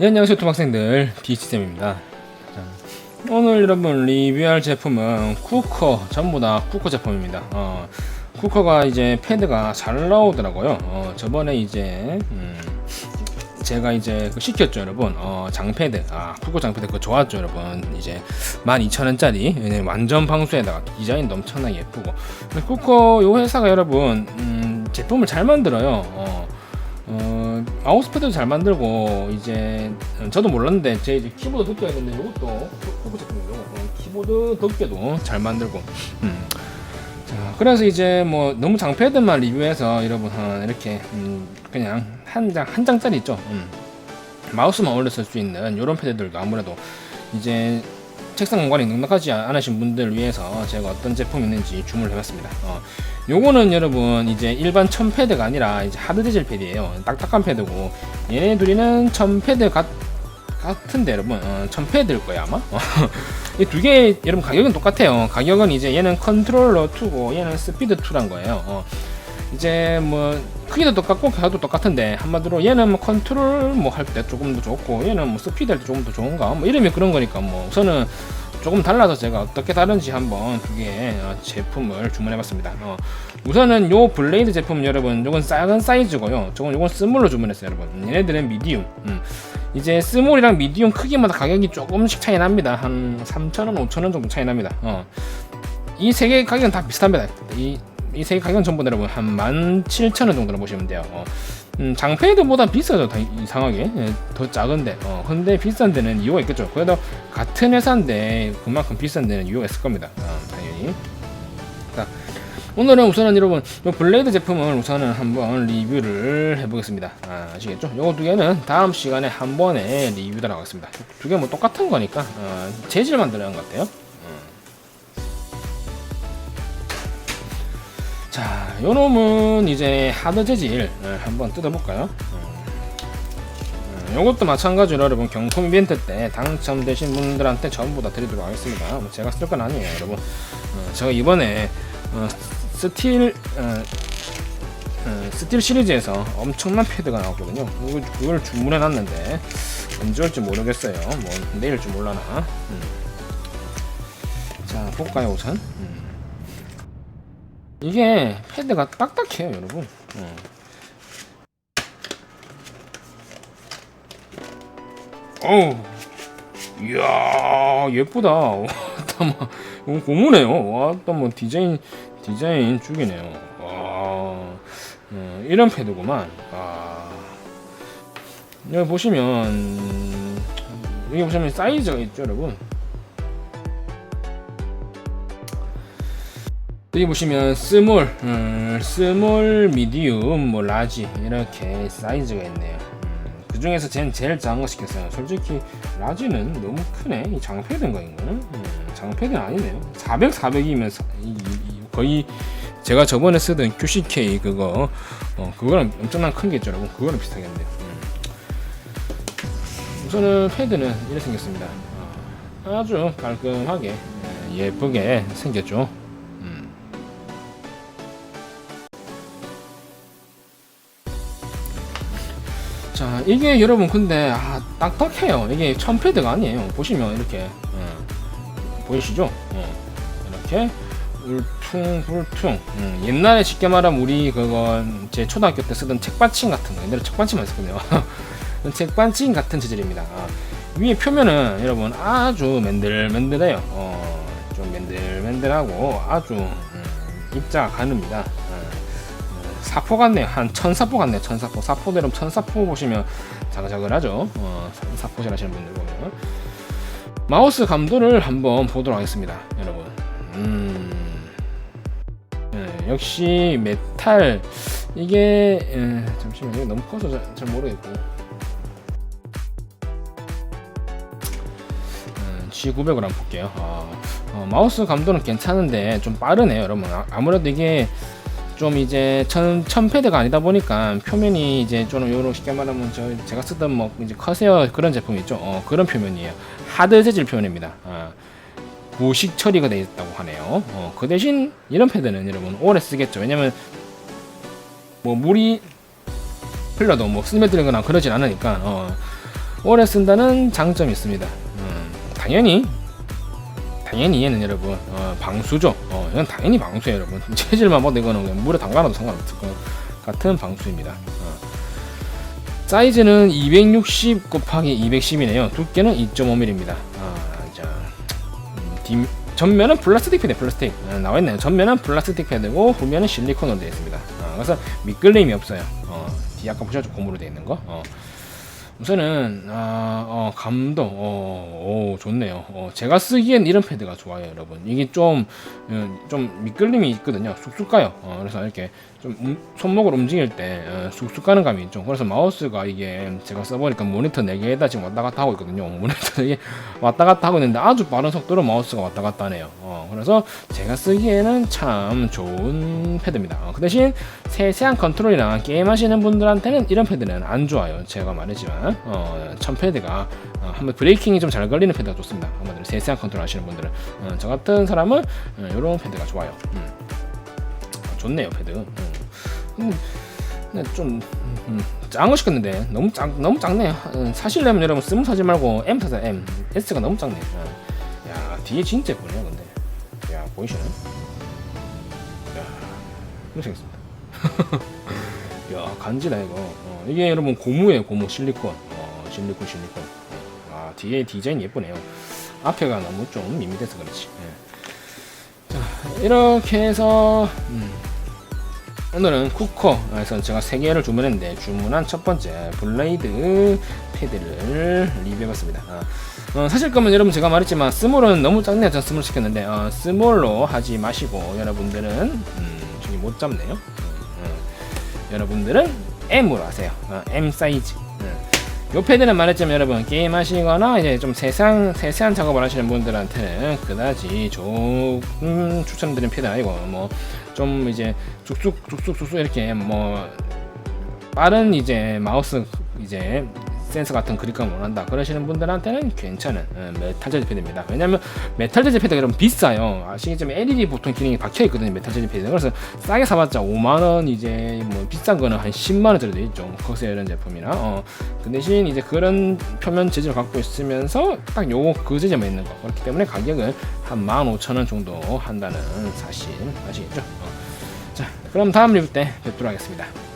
네, 안녕하세요 토박생들. 비치쌤입니다. 오늘 여러분 리뷰할 제품은 쿠커 전부 다 쿠커 제품입니다. 어, 쿠커가 이제 패드가 잘 나오더라고요. 어, 저번에 이제 음, 제가 이제 그 시켰죠 여러분. 어, 장패드. 아 쿠커 장패드 그거 좋았죠 여러분. 이제 12,000원짜리 완전 방수에다가 디자인도 엄청나게 예쁘고. 쿠커 요 회사가 여러분 음, 제품을 잘 만들어요. 어, 어, 마우스패드도 잘 만들고 이제 저도 몰랐는데 제 이제 키보드 덮개가 있는데 이것도 쿠커 제품이죠 어, 키보드 덮개도 잘 만들고 음. 자, 그래서 이제 뭐 너무 장패드만 리뷰해서 여러분 한 이렇게 음, 그냥 한 장 한 장짜리 있죠. 음. 마우스만 올려 쓸 수 있는 이런 패드들도 아무래도 이제 책상 공간이 넉넉하지 않으신 분들 위해서 제가 어떤 제품이 있는지 주문을 해봤습니다. 어, 요거는 여러분 이제 일반 천 패드가 아니라 이제 하드 재질 패드예요. 딱딱한 패드고 얘네 둘이는 천 패드 같 같은데 여러분 어, 천 패드일 거야 아마. 이 두 개 여러분 가격은 똑같아요. 가격은 이제 얘는 컨트롤러 2고 얘는 스피드 2란 거예요. 어, 이제 뭐 크기도 똑같고 가격도 똑같은데 한마디로 얘는 뭐 컨트롤 뭐 할 때 조금 더 좋고 얘는 뭐 스피드 할 때 조금 더 좋은가 뭐 이름이 그런 거니까 뭐 우선은 조금 달라서 제가 어떻게 다른지 한번 두 개의 어, 제품을 주문해봤습니다. 어, 우선은 요 블레이드 제품 여러분 요건 작은 사이즈고요. 저건 요건 스몰로 주문했어요 여러분. 얘네들은 미디움. 음. 이제 스몰이랑 미디움 크기마다 가격이 조금씩 차이 납니다. 한 3,000원, 5,000원 정도 차이 납니다. 어. 이세개 가격은 다 비슷합니다. 이 이세개 가격은 전부 여러분 한 17,000원 정도로 보시면 돼요. 어. 음, 장패드보다 비싸죠, 다 이상하게. 예, 더 작은데. 어, 근데 비싼 데는 이유가 있겠죠. 그래도 같은 회사인데 그만큼 비싼 데는 이유가 있을 겁니다. 어, 당연히. 자, 오늘은 우선은 여러분, 요 블레이드 제품을 우선은 한번 리뷰를 해보겠습니다. 아, 아시겠죠? 요거 두 개는 다음 시간에 한 번에 리뷰 들어가겠습니다. 두 개 뭐 똑같은 거니까, 어, 재질만 들어간 것 같아요. 자, 요 놈은 이제 하드 재질 네, 한번 뜯어볼까요? 음, 요것도 마찬가지로 여러분 경품 이벤트 때 당첨되신 분들한테 전부 다 드리도록 하겠습니다. 뭐 제가 쓸 건 아니에요, 여러분. 어, 제가 이번에 어, 스틸 어, 어, 스틸 시리즈에서 엄청난 패드가 나왔거든요. 그걸, 그걸 주문해 놨는데 언제 올지 모르겠어요. 뭐 내일 줄 몰라나. 음. 자, 볼까요, 우선? 음. 이게 패드가 딱딱해요 여러분. 어. 어우 이야 예쁘다. 와따마 이거 고무네요. 와따마 디자인 디자인 죽이네요. 와 어, 이런 패드구만. 아 여기 보시면 여기 보시면 사이즈가 있죠 여러분 여기 보시면 스몰, 음, 스몰, 미디움, 뭐 라지 이렇게 사이즈가 있네요. 음, 그 중에서 쟤는 제일 작은 거 시켰어요. 솔직히 라지는 너무 크네. 이 장패드인가 이거는? 음, 장패드는 아니네요. 400, 400이면 거의 제가 저번에 쓰던 QCK 그거 어, 그거랑 엄청난 큰 게 있죠 여러분. 그거랑 비슷하겠네요. 음. 우선은 패드는 이렇게 생겼습니다. 어, 아주 깔끔하게 예, 예쁘게 생겼죠. 자 이게 여러분 근데 아, 딱딱해요. 이게 천패드가 아니에요. 보시면 이렇게 어, 보이시죠? 어, 이렇게 울퉁불퉁 음, 옛날에 쉽게 말하면 우리 그건 제 초등학교 때 쓰던 책받침 같은 거 옛날에 책받침만 썼거든요. 책받침 같은 재질입니다. 아, 위에 표면은 여러분 아주 맨들맨들해요. 어, 좀 맨들맨들하고 아주 음, 입자가 가늡니다 사포 같네요. 한 천사포 같네요. 천사포. 사포대로 천사포 보시면 자글자글하죠. 어, 사포질 하시는 분들 보면. 마우스 감도를 한번 보도록 하겠습니다. 여러분. 음. 네, 역시 메탈. 이게, 에, 잠시만요. 너무 커서 잘, 잘 모르겠고. G900을 한번 볼게요. 어, 어, 마우스 감도는 괜찮은데 좀 빠르네요, 여러분. 아, 아무래도 이게 좀 이제 천, 천패드가 아니다 보니까 표면이 이제 좀 요런 쉽게 말하면 저 제가 쓰던 뭐 이제 커세어 그런 제품 있죠. 어, 그런 표면이에요. 하드 재질 표현입니다. 어, 부식 처리가 되어 있다고 하네요. 어, 그 대신 이런 패드는 여러분 오래 쓰겠죠. 왜냐면 뭐 물이 흘러도 뭐 스며들거나 그러진 않으니까 어, 오래 쓴다는 장점이 있습니다. 음, 당연히 당연히 얘는 여러분 어, 방수죠. 어, 이건 당연히 방수예요, 여러분. 체질만 봐도 이거는 그냥 물에 담가놔도 상관없을 것 같은 방수입니다. 어. 사이즈는 260 곱하기 210이네요. 두께는 2.5mm입니다. 아, 자, 음, 뒷, 전면은 플라스틱 패드, 플라스틱 아, 나와 있네요. 전면은 플라스틱 패드고 후면은 실리콘으로 되어 있습니다. 아, 그래서 미끌림이 없어요. 어, 뒤 아까 보셨죠? 고무로 되어 있는 거. 어. 우선은 아, 어, 감도 어, 오, 좋네요. 어, 제가 쓰기엔 이런 패드가 좋아요, 여러분. 이게 좀, 어, 좀 미끌림이 있거든요. 쑥쑥 가요. 어, 그래서 이렇게 좀 음, 손목을 움직일 때 어, 쑥쑥 가는 감이 있죠. 그래서 마우스가 이게 제가 써보니까 모니터 4개에다 지금 왔다 갔다 하고 있거든요. 모니터 4개 왔다 갔다 하고 있는데 아주 빠른 속도로 마우스가 왔다 갔다 하네요. 어, 그래서 제가 쓰기에는 참 좋은 패드입니다. 어, 그 대신 세세한 컨트롤이나 게임 하시는 분들한테는 이런 패드는 안 좋아요. 제가 말했지만 어, 천 패드가 어, 한번 브레이킹이 좀 잘 걸리는 패드가 좋습니다. 한번 세세한 컨트롤 하시는 분들은 어, 저 같은 사람은 어, 이런 패드가 좋아요. 음. 좋네요 패드. 음. 음, 근데 좀 음, 작은 거 시켰는데 너무 작 너무 작네요. 음, 사실려면 여러분 스무 사지 말고 M 사세요 M. S가 너무 작네. 요야 뒤에 진짜 예쁘네요 근데. 야 보이시나요? 야 이렇게 생겼습니다. 야 간지다 이거. 어, 이게 여러분 고무예요 고무 실리콘. 어, 실리콘 실리콘. 아 뒤에 디자인 예쁘네요. 앞에가 너무 좀 밋밋해서 그렇지. 예. 자 이렇게 해서 음, 오늘은 쿠커에서 제가 세 개를 주문했는데 주문한 첫 번째 블레이드 패드를 리뷰해봤습니다. 아, 어, 사실 거면 여러분 제가 말했지만 스몰은 너무 작네요. 전 스몰 시켰는데 어, 스몰로 하지 마시고 여러분들은 음, 저기 못 잡네요. 음, 음. 여러분들은 M으로 하세요. 어, M 사이즈. 음. 요 패드는 말했지만 여러분 게임 하시거나 이제 좀 세상 세세한 작업을 하시는 분들한테는 그다지 좋은 추천드리는 패드 아니고 뭐좀 이제 쑥쑥 쑥쑥 쑥쑥 이렇게 뭐 빠른 이제 마우스 이제 센서 같은 그립감을 원한다 그러시는 분들한테는 괜찮은 어, 메탈 재질 패드입니다. 왜냐면 메탈 재질 패드가 여러분 비싸요. 아시겠지만 LED 보통 기능이 박혀 있거든요 메탈 재질 패드 그래서 싸게 사봤자 5만원 이제 뭐 비싼 거는 한 10만원짜리 돼 있죠 커세 이런 제품이나. 어, 그 대신 이제 그런 표면 재질을 갖고 있으면서 딱 요거 그 재질만 있는 거. 그렇기 때문에 가격은 한 15,000원 정도 한다는 사실 아시겠죠? 어. 자 그럼 다음 리뷰 때 뵙도록 하겠습니다